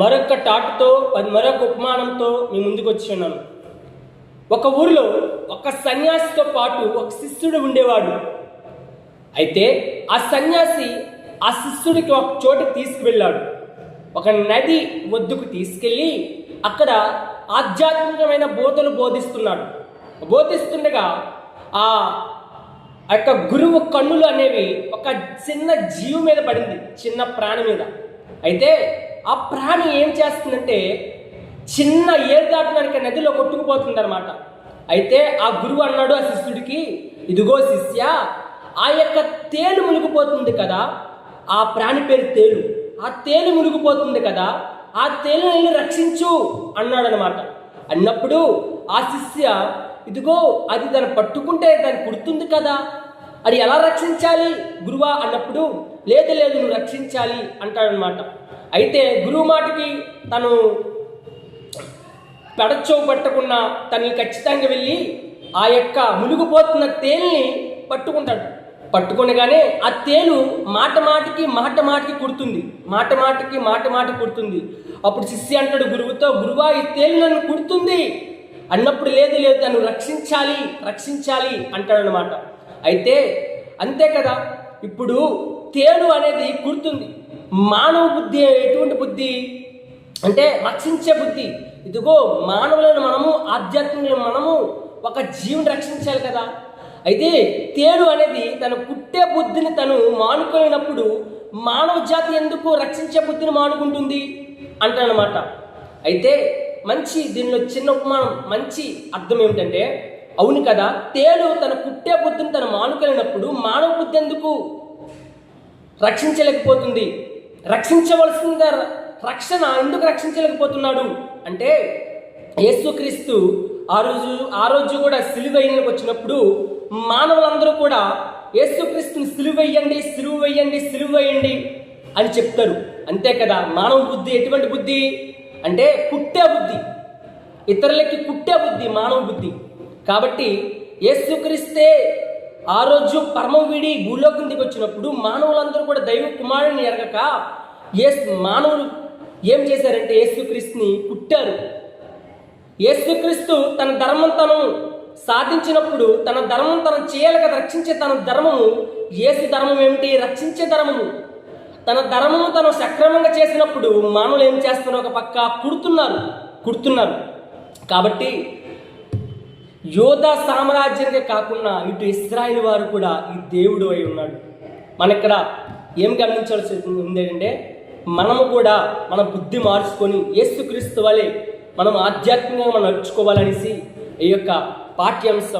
మరొక టాటుతో మరొక ఉపమానంతో మీ ముందుకు వచ్చి ఉన్నాను. ఒక ఊరిలో ఒక సన్యాసితో పాటు ఒక శిష్యుడు ఉండేవాడు. అయితే ఆ సన్యాసి ఆ శిష్యుడికి ఒక చోట తీసుకువెళ్ళాడు. ఒక నది ఒద్దుకు తీసుకెళ్ళి అక్కడ ఆధ్యాత్మికమైన బోధలు బోధిస్తున్నాడు. బోధిస్తుండగా ఆ ఆ యొక్క గురువు కన్నులు అనేవి ఒక చిన్న జీవి మీద పడింది చిన్న ప్రాణి మీద. అయితే ఆ ప్రాణి ఏం చేస్తుందంటే చిన్న ఏరు దాటడానికి నదిలో కొట్టుకుపోతుంది అనమాట అయితే ఆ గురువు అన్నాడు ఆ శిష్యుడికి ఇదిగో శిష్య ఆ యొక్క తేలు మునిగిపోతుంది కదా ఆ ప్రాణి పేరు తేలు. ఆ తేలు మునిగిపోతుంది కదా ఆ తేలుని రక్షించు అన్నాడు అనమాట అన్నప్పుడు ఆ శిష్య ఇదిగో అది దాన్ని పట్టుకుంటే దాన్ని కుడుతుంది కదా అది ఎలా రక్షించాలి గురువా? అన్నప్పుడు లేదు లేదు నువ్వు రక్షించాలి అంటాడనమాట. అయితే గురువు మాటకి తను పెడచో పట్టకుండా తనని ఖచ్చితంగా వెళ్ళి ఆ యొక్క మునిగిపోతున్న తేలిని పట్టుకుంటాడు. పట్టుకునగానే ఆ తేలు మాట మాటికి మాట మాటికి కుడుతుంది. మాట మాటికి మాట మాట కుడుతుంది. అప్పుడు శిష్య అంటాడు గురువుతో గురువా ఈ తేలు నన్ను కుడుతుంది. అన్నప్పుడు లేదు లేదు తను రక్షించాలి రక్షించాలి అంటాడనమాట. అయితే అంతే కదా ఇప్పుడు తేలు అనేది కుడుతుంది మానవ బుద్ధి ఎటువంటి బుద్ధి? అంటే రక్షించే బుద్ధి. ఇదిగో మానవులను మనము ఆధ్యాత్మికులను మనము ఒక జీవిని రక్షించాలి కదా. అయితే తేడు అనేది తన పుట్టే బుద్ధిని తను మానుకునేటప్పుడు మానవ జాతి ఎందుకు రక్షించే బుద్ధిని మానుకుంటుంది అంటానమాట అయితే మంచి దీనిలో చిన్న ఉపమానం మంచి అర్థం ఏమిటంటే అవును కదా తేలు తన పుట్టే బుద్ధిని తను మానుకునేటప్పుడు మానవ బుద్ధి ఎందుకు రక్షించలేకపోతుంది. రక్షించవలసిన రక్షణ ఎందుకు రక్షించలేకపోతున్నాడు? అంటే యేసుక్రీస్తు ఆ రోజు ఆ రోజు కూడా సిలువయ్యకు వచ్చినప్పుడు మానవులందరూ కూడా యేసుక్రీస్తుని సిలువయ్యండి సిలువ వేయండి సిలువ వేయండి అని చెప్తారు. అంతే కదా మానవ బుద్ధి ఎటువంటి బుద్ధి? అంటే పుట్టే బుద్ధి. ఇతరులకి పుట్టే బుద్ధి మానవ బుద్ధి. కాబట్టి యేసుక్రీస్తే ఆ రోజు పరమం వీడి భూలోకం దిగి వచ్చినప్పుడు మానవులందరూ కూడా దైవ కుమారుని ఎరగక ఏ మానవులు ఏం చేశారంటే యేసుక్రీస్తుని పుట్టారు యేసుక్రీస్తు తన ధర్మం తను సాధించినప్పుడు తన ధర్మం తను చేయాలి కదా రక్షించే తన ధర్మము. ఏసు ధర్మం ఏమిటి? రక్షించే ధర్మము. తన ధర్మము తను సక్రమంగా చేసినప్పుడు మానవులు ఏం చేస్తున్నారు? ఒక పక్క కుడుతున్నారు కుడుతున్నారు. కాబట్టి యోధా సామ్రాజ్యానికే కాకుండా ఇటు ఇస్రాయిల్ వారు కూడా ఈ దేవుడు అయి ఉన్నాడు. మన ఇక్కడ ఏం గమనించాల్సి ఉంది ఏంటంటే మనము కూడా మన బుద్ధి మార్చుకొని యేసుక్రీస్తు వలె మనం ఆధ్యాత్మికంగా మనం నడుచుకోవాలనేసి ఈ యొక్క పాఠ్యాంశం